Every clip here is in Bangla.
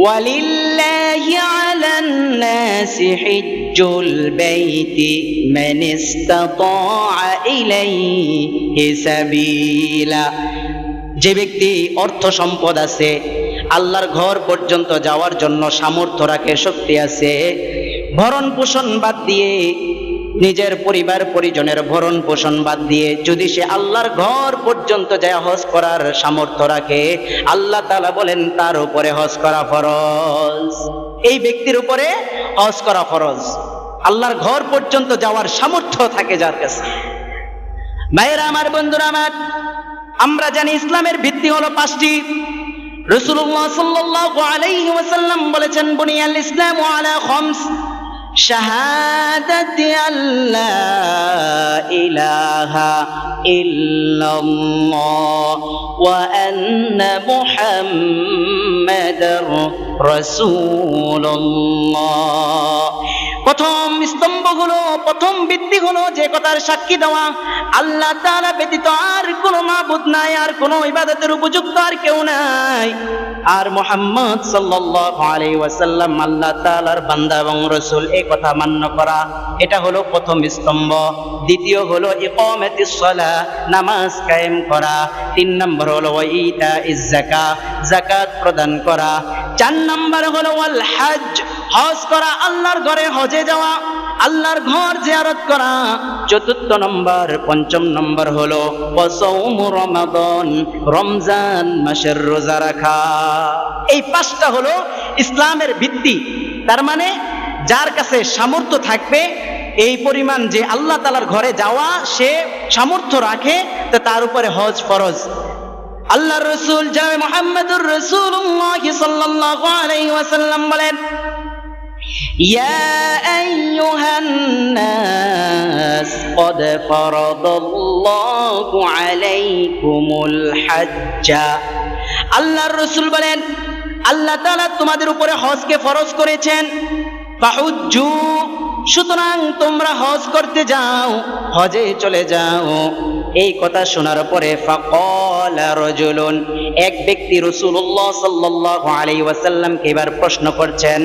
ولله على الناس حج البيت من استطاع إليه سبيلا যে ব্যক্তি অর্থ সম্পদ আছে আল্লাহর ঘর পর্যন্ত যাওয়ার জন্য সামর্থ্য রাখে শক্তি আছে ভরণ পোষণ বাদ দিয়ে নিজের পরিবার, পরিজনের ভরণ পোষণ বাদ দিয়ে যদি সে আল্লাহর ঘর পর্যন্ত যায় হজ করার সামর্থ্য রাখে, আল্লাহ তালা বলেন তার উপরে হজ করা ফরজ। এই ব্যক্তির উপরে হজ করা ফরজ। আল্লাহর ঘর পর্যন্ত যাওয়ার সামর্থ্য থাকে যার কাছে। ভাইয়েরা আমার, বন্ধুরা আমার, আমরা জানি ইসলামের ভিত্তি হলো পাঁচটি। রসুল্লাহ সাল্লাল্লাহু আলাইহি ওয়াসাল্লাম বলেছেন, বুনিয়াল ইসলাম আলা খামস। شهادة أن لا إله إلا الله وأن محمد رسول الله. প্রথম স্তম্ভ হলো প্রথম ভিত্তি হলো যে কথার সাক্ষী দেওয়া, আল্লাহ তাআলা ব্যতীত আর কোনো মাবুদ নাই, আর কোনো ইবাদতের উপযুক্ত আর কেউ নাই। আর মোহাম্মদ সাল্লাল্লাহু আল্লাহ তাআলার বান্দা এবং রাসূল এই কথা মান্য করা, এটা হলো প্রথম স্তম্ভ। দ্বিতীয় হলো ইকামাতিস নামাজ কায়েম করা। তিন নম্বর হলো ওয়াইতা ইজ্জাকা যাকাত প্রদান করা। চার নম্বর হলো ওয়াল হজ হজ করা, আল্লাহর ঘরে হজে যাওয়া, আল্লাহর ঘর জিয়ারত করা। চতুর্থ নম্বর, পঞ্চম নম্বর হলো রমাদান, রমজান মাসের রোজা রাখা। এই পাঁচটা হলো ইসলামের ভিত্তি। তার মানে যার কাছে সামর্থ্য থাকবে, এই পরিমাণ যে আল্লাহ তালার ঘরে যাওয়া, সে সামর্থ্য রাখে, তো তার উপরে হজ ফরজ। আল্লাহ রসুল জামে মোহাম্মদুর রসুল্লাহ ওয়াসাল্লাম বলেন يا أيها الناس قد فرض الله عليكم الحج আল্লাহর রসুল বলেন আল্লাহ তাআলা তোমাদের উপরে হজকে ফরজ করেছেন ফাহুজ্জু সুতরাং তোমরা হজ করতে যাও হজে চলে যাও এই কথা শোনার পরে এক ব্যক্তি রাসূলুল্লাহ সাল্লাল্লাহু আলাইহি ওয়াসাল্লামকে এবার প্রশ্ন করছেন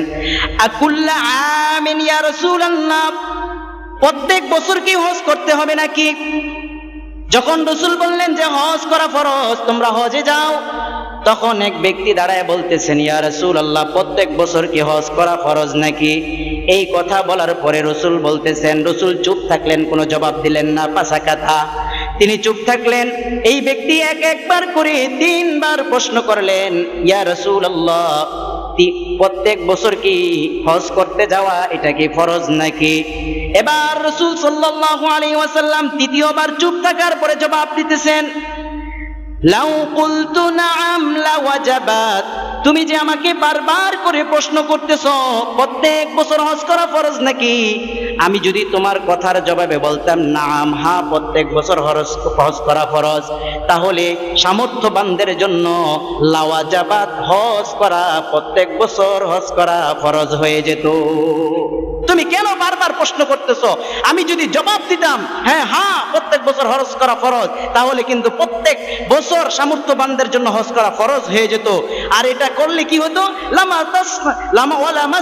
প্রত্যেক বছর কি হজ করতে হবে নাকি? যখন রসুল বললেন যে হজ করা ফরজ, তোমরা হজে যাও। তখন এক ব্যক্তি দাঁড়ায় বলতেছেন, ইয়া রসুল আল্লাহ প্রত্যেক বছর কি হজ করা ফরজ নাকি? এই কথা বলার পরে রসুল বলতেছেন, রসুল চুপ থাকলেন, কোনো জবাব দিলেন না পাশা কথা তিনি চুপ থাকলেন। এই ব্যক্তি এক একবার করে তিনবার প্রশ্ন করলেন, ইয়া রসুল আল্লাহ প্রত্যেক বছর কি হজ করতে যাওয়া এটা কি ফরজ নাকি? এবার রসুল সাল্লাল্লাহু আলাইহি ওয়াসাল্লাম তৃতীয়বার চুপ থাকার পরে জবাব দিতেছেন, লাউ কুলতু লাওয়াজাবাত তুমি যে আমাকে বারবার করে প্রশ্ন করতেছ, প্রত্যেক বছর হজ করা ফরজ নাকি? আমি যদি তোমার কথার জবাবে বলতাম, নাম, হা, প্রত্যেক বছর হরজ, হজ করা ফরজ, তাহলে সামর্থ্যবানদের জন্য লাওয়াজাবাদ হজ করা, প্রত্যেক বছর হজ করা ফরজ হয়ে যেত। তুমি কেন বারবার প্রশ্ন করতেছ? আমি যদি জবাব দিতাম হ্যাঁ হ্যাঁ প্রত্যেক বছর হরজ করা ফরজ, তাহলে কিন্তু প্রত্যেক বছর সামর্থ্যবানদের জন্য হজ করা ফরজ হয়ে যেত। আর এটা করলে কি হতো? লামা লামা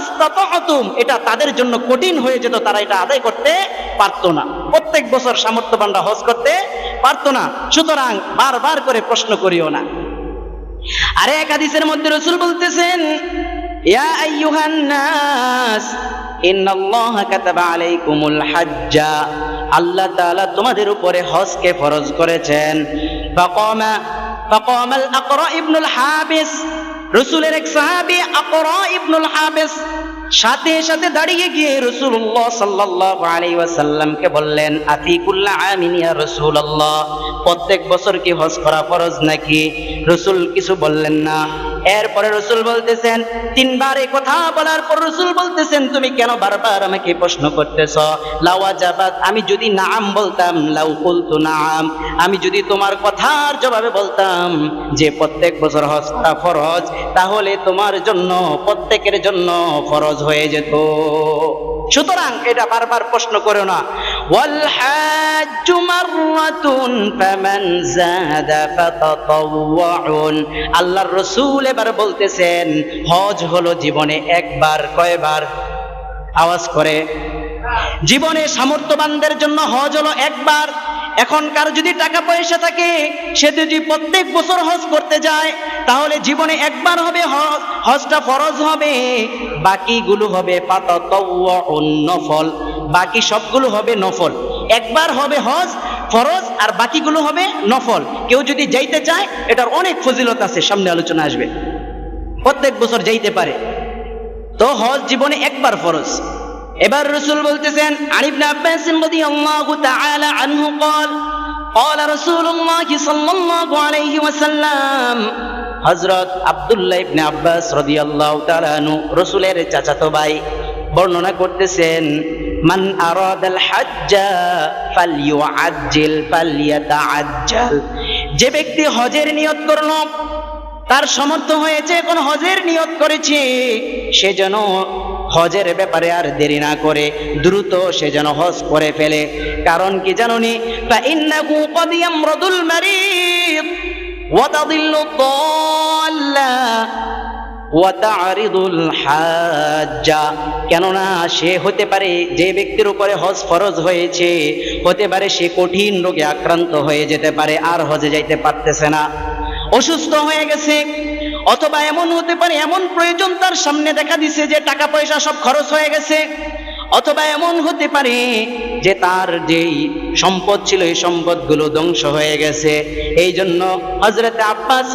এটা তাদের জন্য কঠিন হয়ে যেত, তারা এটা আদায় করতে পারতো না। প্রত্যেক বছর সামর্থ্যবানরা হজ করতে পারতো না। সুতরাং বারবার করে প্রশ্ন করিও না। আরে এক হাদিসের মধ্যে রসুল বলতেছেন, ইয়া আইয়ুহান আল্লাহ তাআলা তোমাদের উপরে হজকে ফরজ করেছেন। ইবনুল হাবিস, রসুলের এক সাহাবী আকরা ইবনুল হাবিস, সাথে সাথে দাঁড়িয়ে গিয়ে রসুল্লাহ সাল্লাল্লাহু আলাইহি ওয়াসাল্লামকে বললেন, আতিকুল্লা আমিন ইয়া রাসূলুল্লাহ? প্রত্যেক বছর কি হজ করা ফরজ নাকি? রসুল কিছু বললেন না। এরপরে রসুল বলতেছেন, তিনবার এই কথা বলার পর রসুল বলতেছেন, তুমি কেন বারবার আমাকে প্রশ্ন করতেছ? লাওয়া জাবাত আমি যদি নাম বলতাম, লাউ কুলতু নাম আমি যদি তোমার কথার জবাবে বলতাম যে প্রত্যেক বছর করা ফরজ, তাহলে তোমার জন্য, প্রত্যেকের জন্য ফরজ হয়ে যেত। সুতরাং এটা বারবার প্রশ্ন করো না। والحاج مرة فمن زاد فتطوع আল্লাহর রসুল এবার বলতেছেন হজ হলো জীবনে একবার কয়বার আওয়াজ করে জীবনে সামর্থ্যবানদের জন্য হজ হলো একবার এখনকার যদি টাকা পয়সা থাকে সে যদি প্রত্যেক বছর হজ করতে যায় তাহলে জীবনে একবার হবে হজ হজটা ফরজ হবে বাকিগুলো হবে পাতা নফল বাকি সবগুলো হবে নফল একবার হবে হজ ফরজ আর বাকিগুলো হবে নফল কেউ যদি যাইতে চায় এটার অনেক ফজিলত আছে সামনে আলোচনা আসবে প্রত্যেক বছর যাইতে পারে তো হজ জীবনে একবার ফরজ এবার রসুল বলতেছেন আরিফ আব্বাস রাদিয়াল্লাহু তাআলা আনহু قال قال رسول الله صلى الله عليه وسلم হযরত আব্দুল্লাহ ইবনে আব্বাস রাদিয়াল্লাহু তাআলা আনহু রাসূলের চাচাতো ভাই বর্ণনা করতেছেন মান আরাদাল হাজ্জা ফালইউআজ্জিল ফালইয়াতাআজ্জাল যে ব্যক্তি হজের নিয়ত করল, তার সমর্থ হয়েছে কোন হজের নিয়ত করেছে, সে যেন হজের ব্যাপারে আর দেরি না করে দ্রুত সে যেন হজ করে ফেলে। কারণ কি জানুনি? তা ইন্নাকু কদিয়াম রদুল মারিদ ওয়াতাদিল্লু দাল্লা। কেননা সে হতে পারে যে ব্যক্তির উপরে হজ ফরজ হয়েছে, হতে পারে সে কঠিন রোগে আক্রান্ত হয়ে যেতে পারে, আর হজে যাইতে পারতেছে না। অসুস্থ হয়ে গেছে, অথবা এমন হতে পারে, এমন প্রয়োজন তার সামনে দেখা দিছে যে টাকা পয়সা সব খরচ হয়ে গেছে। অথবা এমন হতে পারে যে তার যেই সম্পদ ছিল, এই সম্পদগুলো ধ্বংস হয়ে গেছে। এই জন্য হজরত আব্বাস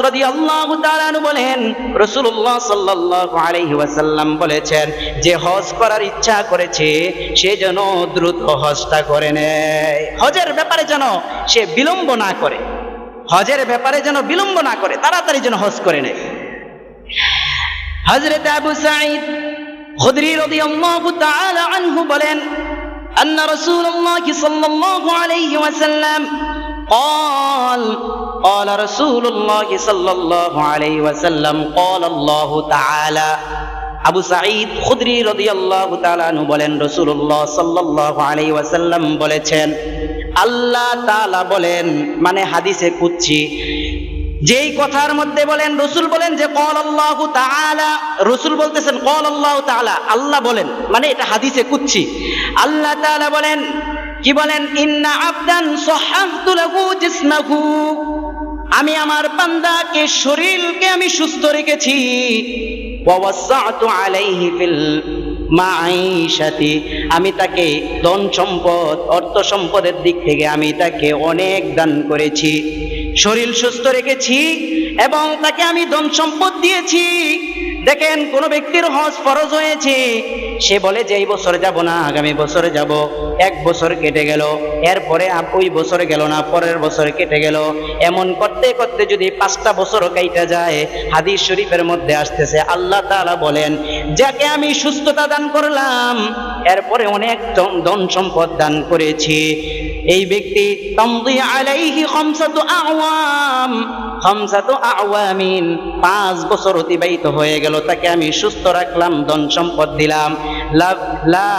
তাআলা আনহু বলেন রসুল্লাহ সাল্লাল্লাহু আলাইহি ওয়াসাল্লাম বলেছেন, যে হজ করার ইচ্ছা করেছে, সে যেন দ্রুত হজটা করে নেয়। হজের ব্যাপারে যেন সে বিলম্ব না করে। হজের ব্যাপারে যেন বিলম্ব না করে, তাড়াতাড়ি যেন হজ করে নেয়। হজরত আবু সাঈদ খুদরি রাদিয়াল্লাহু তাআলা আনহু বলেন أن رسول الله صلى الله عليه وسلم قال قال رسول الله صلى الله عليه وسلم قال الله تعالى আবু সাঈদ খুদরি রাদিয়াল্লাহু তাআলা আনহু বলেন রাসূলুল্লাহ সাল্লাল্লাহু আলাইহি ওয়াসাল্লাম বলেছেন আল্লাহ তাআলা বলেন মানে হাদিসে কুচ্ছি যেই কথার মধ্যে বলেন, রসুল বলেন যে, কল আল্লাহ তাআলা রসুল বলতেছেন, কল আল্লাহ তাআলা আল্লাহ বলেন মানে এটা হাদিসে কুচ্ছি আল্লাহ তাআলা বলেন, কি বলেন, ইন্না আবদান সাহাহতু লাহু জিসমাহু আমি আমার বান্দাকে, শরীরকে আমি সুস্থ রেখেছি। ওয়াসাতু আলাইহি ফিল মাঈশাতি আমি তাকে ধন সম্পদ, অর্থ সম্পদের দিক থেকে আমি তাকে অনেক দান করেছি। শরীর সুস্থ রেখেছি এবং তাকে আমি ধন সম্পদ দিয়েছি। দেখেন, কোন ব্যক্তির হজ ফরজ হয়েছে। সে বলে যে এই বছর যাব না, আগামী বছরে যাব। এক বছর কেটে গেল। এরপরে ওই বছরে গেল না, পরের বছর কেটে গেল। এমন করতে করতে যদি পাঁচটা বছর কাইটা যায়, হাদিস শরীফের মধ্যে আসতেছে, আল্লাহ তাআলা বলেন, যাকে আমি সুস্থতা দান করলাম, এরপরে অনেক ধন সম্পদ দান করেছি। এই ব্যক্তি আলাইহি আওয়াম। আওয়ামিন পাঁচ বছর অতিবাহিত হয়ে গেল, তাকে আমি সুস্থ রাখলাম, ধন সম্পদ দিলাম। লা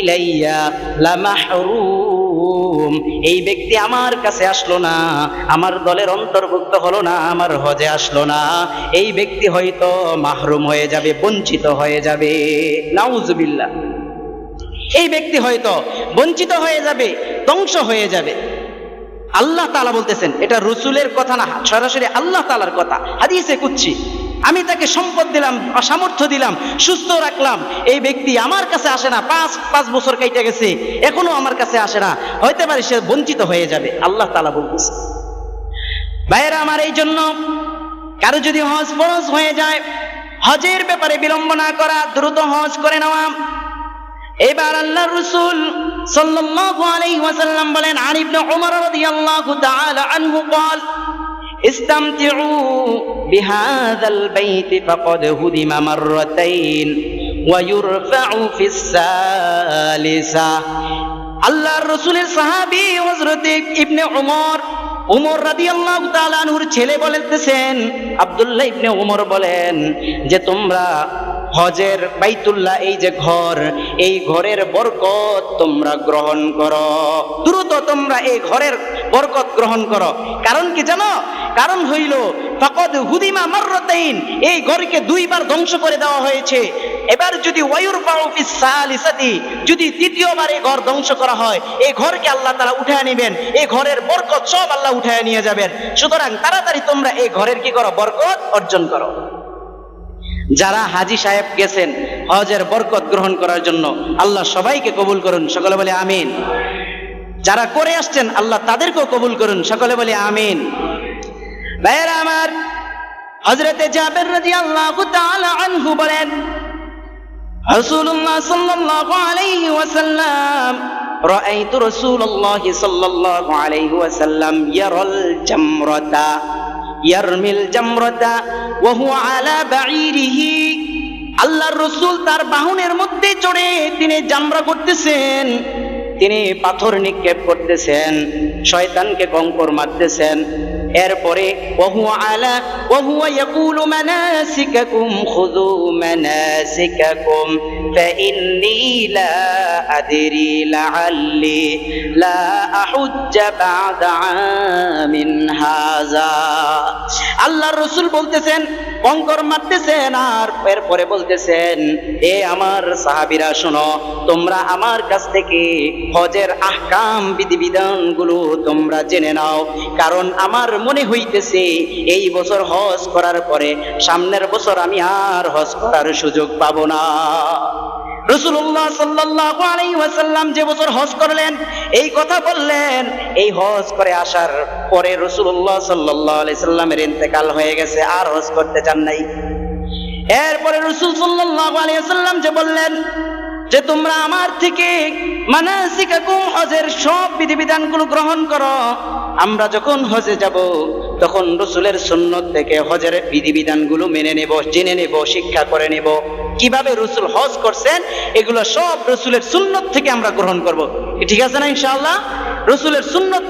ইলাইয়া লা মাহরুম এই ব্যক্তি আমার কাছে আসলো না, আমার দলের অন্তর্ভুক্ত হলো না, আমার হজে আসলো না। এই ব্যক্তি হয়তো মাহরুম হয়ে যাবে, বঞ্চিত হয়ে যাবে। নাউজুবিল্লাহ। এই ব্যক্তি হয়তো বঞ্চিত হয়ে যাবে, ধ্বংস হয়ে যাবে। আল্লাহ তালা বলতেছেন, এটা রসুলের কথা না, সরাসরি আল্লাহ তালার কথা। হাদিসে কুচ্ছি আমি তাকে সম্পদ দিলাম সামর্থ্য দিলাম, সুস্থ রাখলাম, এই ব্যক্তি আমার কাছে আসে না, পাঁচ পাঁচ বছর কাইটে গেছে, এখনও আমার কাছে আসে না হইতে পারে সে বঞ্চিত হয়ে যাবে, আল্লাহ তালা বলতেছে। ভাইয়েরা, আমার এই জন্য কারও যদি হজ ফরজ হয়ে যায়, হজের ব্যাপারে বিলম্ব না করা, দ্রুত হজ করে নেওয়া এবার আল্লাহ রসুল সাল্লাল্লাহু আলাইহি ওয়াসাল্লাম বলেন আন ইবনে উমর রাদিয়াল্লাহু তাআলা আনহু قال استمتعوا بهذا البيت فقد هدم مرتين ويرفع في الثالثة আল্লাহর রসুলের সাহাবী হযরত ইবনে উমর উমর রাদিয়াল্লাহু তাআলা আনহুর ছেলে বলতেছেন আব্দুল্লাহ ইবনে উমর বলেন যে তোমরা হজের বাইতুল্লাহ, এই যে ঘর, এই ঘরের বরকত তোমরা গ্রহণ করো। দ্রুত তোমরা এই ঘরের বরকত গ্রহণ করো। কারণ কি জানো? কারণ হইল, ফকদ হুদিমা মাররাতাইন, এই ঘরকে দুইবার ধ্বংস করে দেওয়া হয়েছে। এবার যদি ওয়ায়ুর ফাউফিস সালিসাতি, যদি তৃতীয়বার এই ঘর ধ্বংস করা হয়, এই ঘরকে আল্লাহ তাআলা উঠায় নেবেন। এই ঘরের বরকত সব আল্লাহ উঠায় নিয়ে যাবেন। সুতরাং তাড়াতাড়ি তোমরা এই ঘরের কি করো? বরকত অর্জন করো। যারা হাজি সাহেব গেছেন হজের বরকত গ্রহণ করার জন্য, আল্লাহ সবাইকে কবুল করুন, সকলে বলে আমিন। যারা করে আসছেন, আল্লাহ তাদেরকেও কবুল করুন, সকলে বলে আমিন। ভাইয়েরা আমার হজরতে জাবের রাজি আল্লাহ আনহু বলেন রসুল্লাহ সাল্লাল্লাহু আলাইহি ওয়াসাল্লাম, রাআইতু রাসূলুল্লাহ সাল্লাল্লাহু আলাইহি ওয়াসাল্লাম ইয়ারাল জামরাতা। ইয়ারমিল জামরতা ওহু আলা বাইরিহি আল্লাহর রসুল তার বাহনের মধ্যে চড়ে তিনি জামরা করতেছেন, তিনি পাথর নিক্ষেপ করতেছেন, শয়তানকে কঙ্কর মারতেছেন। এরপরে ওহু আলা ওহু ইয়াকুলু মানাসিকাকুম, খুযু মানাসিকাকুম, ফাইন্নী লা আদরি লাআল্লি লা আহুজ্জা বা'দা আমিন হাযা। আল্লাহর রাসূল বলতেছেন কঙ্কর মারতেছেন আর এরপরে বলতেছেন, এ আমার সাহাবিরা, শোনো, তোমরা আমার কাছ থেকে হজের আহকাম বিধিবিধানগুলো তোমরা জেনে নাও। কারণ আমার মনে হইতেছে, এই বছর হজ করার পরে সামনের বছর আমি আর হজ করার সুযোগ পাবো না। রসুল্লাহ সাল্লাল্লাহু আলাই ওয়াসাল্লাম যে বছর হজ করলেন, এই কথা বললেন। এই হজ করে আসার পরে রসুল্লাহ সাল্লাল্লাহু আলাইহি সাল্লামের ইন্তেকাল হয়ে গেছে, আর হজ করতে চান নাই। এরপরে রসুল সাল্লাল্লাহু আলাইহি সাল্লাম যে বললেন যে, তোমরা আমার থেকে মানাসিকাকুম হজের সব বিধিবিধানগুলো গ্রহণ করো। আমরা যখন হজে যাব, তখন রসুলের সুন্নত থেকে হজের বিধিবিধানগুলো মেনে নেব, জেনে নেব, শিক্ষা করে নেব। কীভাবে রসুল হজ করছেন, এগুলো সব রসুলের সুন্নত থেকে আমরা গ্রহণ করব। ঠিক আছে না ইনশাআল্লাহ? রসুলের সুন্নত